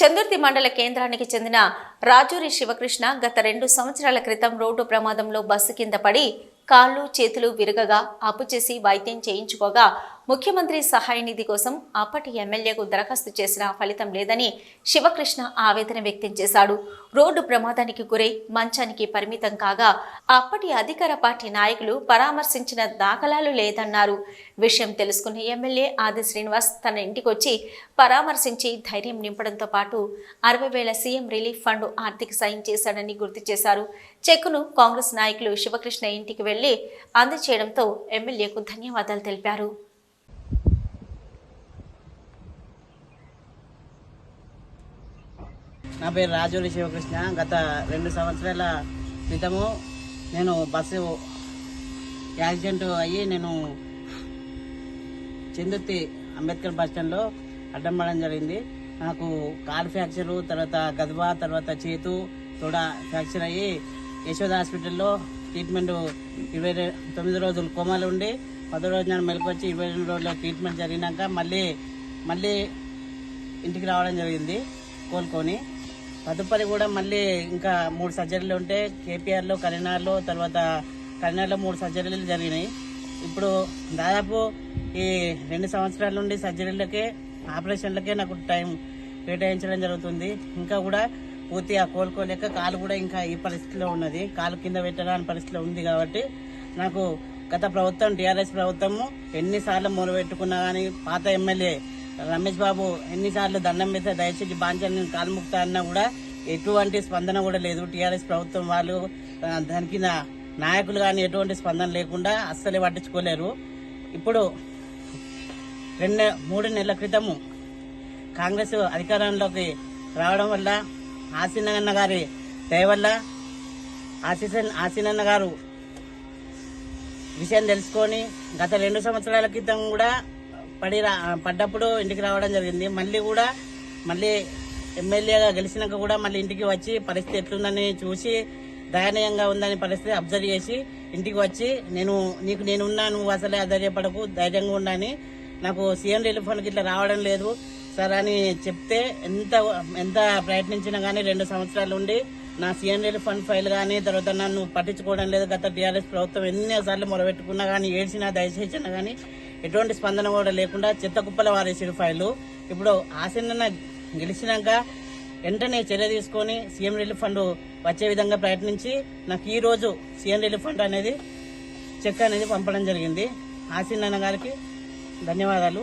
చందుర్తి మండల కేంద్రానికి చెందిన రాజూరి శివకృష్ణ గత రెండు సంవత్సరాల క్రితం రోడ్డు ప్రమాదంలో బస్సు కింద పడి కాళ్ళు చేతులు విరగగా అప్పు చేసి వైద్యం చేయించుకోగా ముఖ్యమంత్రి సహాయ నిధి కోసం అప్పటి ఎమ్మెల్యేకు దరఖాస్తు చేసిన ఫలితం లేదని శివకృష్ణ ఆవేదన వ్యక్తం చేశాడు. రోడ్డు ప్రమాదానికి గురై మంచానికి పరిమితం కాగా అప్పటి అధికార పార్టీ నాయకులు పరామర్శించిన దాఖలాలు లేదన్నారు. విషయం తెలుసుకున్న ఎమ్మెల్యే ఆది శ్రీనివాస్ తన ఇంటికొచ్చి పరామర్శించి ధైర్యం నింపడంతో పాటు అరవై వేల సీఎం రిలీఫ్ ఫండ్ ఆర్థిక సాయం చేశాడని గుర్తు చేశారు. చెక్కును కాంగ్రెస్ నాయకులు శివకృష్ణ ఇంటికి వెళ్ళి అందజేయడంతో ఎమ్మెల్యేకు ధన్యవాదాలు తెలిపారు. నా పేరు రాజోలి శివకృష్ణ. గత రెండు సంవత్సరాల క్రితము నేను బస్సు యాక్సిడెంట్ అయ్యి నేను చెందుర్తి అంబేద్కర్ బస్టాండ్లో అడ్డం పడడం జరిగింది. నాకు కాల్ ఫ్రాక్చరు తర్వాత గద్వా తర్వాత చేతు తోడ ఫ్రాక్చర్ అయ్యి యశోద హాస్పిటల్లో ట్రీట్మెంట్ ఇరవై తొమ్మిది రోజులు కోమాలు ఉండి పదో రోజు నేను మెలకొచ్చి ఇరవై రెండు రోజుల ట్రీట్మెంట్ జరిగినాక మళ్ళీ మళ్ళీ ఇంటికి రావడం జరిగింది కోలుకొని. తదుపరి కూడా మళ్ళీ ఇంకా మూడు సర్జరీలు ఉంటే కేపీఆర్లో కరీంనగర్లో తర్వాత కరీంనగర్లో మూడు సర్జరీలు జరిగినాయి. ఇప్పుడు దాదాపు ఈ రెండు సంవత్సరాల నుండి సర్జరీలకే ఆపరేషన్లకే నాకు టైం కేటాయించడం జరుగుతుంది. ఇంకా కూడా పూర్తిగా కోలుకోలేక కాలు కూడా ఇంకా ఈ పరిస్థితిలో ఉన్నది. కాలు కింద పెట్టరాని పరిస్థితిలో ఉంది కాబట్టి నాకు గత ప్రభుత్వం టీఆర్ఎస్ ప్రభుత్వము ఎన్నిసార్లు మొదలుపెట్టుకున్నా కానీ పాత ఎమ్మెల్యే రమేష్ బాబు ఎన్నిసార్లు దండం మీద దయచేసి బాంచని కాలుముక్త అన్నా కూడా ఎటువంటి స్పందన కూడా లేదు. టీఆర్ఎస్ ప్రభుత్వం వాళ్ళు దానికి దాని కింద నాయకులు కానీ ఎటువంటి స్పందన లేకుండా అస్సలే పట్టించుకోలేరు. ఇప్పుడు రెండు మూడు నెలల క్రితము కాంగ్రెస్ అధికారంలోకి రావడం వల్ల ఆసీనన్న గారి దయ వల్ల ఆశీసన్ ఆసీనన్న గారు విషయం తెలుసుకొని గత రెండు సంవత్సరాల క్రితం కూడా పడి రా పడ్డప్పుడు ఇంటికి రావడం జరిగింది. మళ్ళీ కూడా మళ్ళీ ఎమ్మెల్యేగా గెలిచినాక కూడా మళ్ళీ ఇంటికి వచ్చి పరిస్థితి ఎట్లుందని చూసి దయనీయంగా ఉందని పరిస్థితి అబ్జర్వ్ చేసి ఇంటికి వచ్చి నేను నీకు నేనున్నా నువ్వు అసలే అధైర్యపడకు ధైర్యంగా ఉండని నాకు సీఎం రిలీఫ్ ఫండ్కి ఇట్లా రావడం లేదు. సార్ అని చెప్తే ఎంత ఎంత ప్రయత్నించినా కానీ రెండు సంవత్సరాలు ఉండి నా సీఎం రిలీఫ్ ఫండ్ ఫైల్ కానీ తర్వాత నన్ను పట్టించుకోవడం లేదు. గత టీఆర్ఎస్ ప్రభుత్వం ఎన్నిసార్లు మొరబెట్టుకున్నా కానీ ఏడ్చినా దయచేసినా కానీ ఎటువంటి స్పందన కూడా లేకుండా చెత్త కుప్పల వారేసిన ఫైలు ఇప్పుడు ఆసన్న గెలిచినాక వెంటనే చర్య తీసుకొని సీఎం రిలీఫ్ ఫండ్ వచ్చే విధంగా ప్రయత్నించి నాకు ఈ రోజు సీఎం రిలీఫ్ ఫండ్ అనేది చెక్ అనేది పంపడం జరిగింది. ఆసీన్ గారికి ధన్యవాదాలు.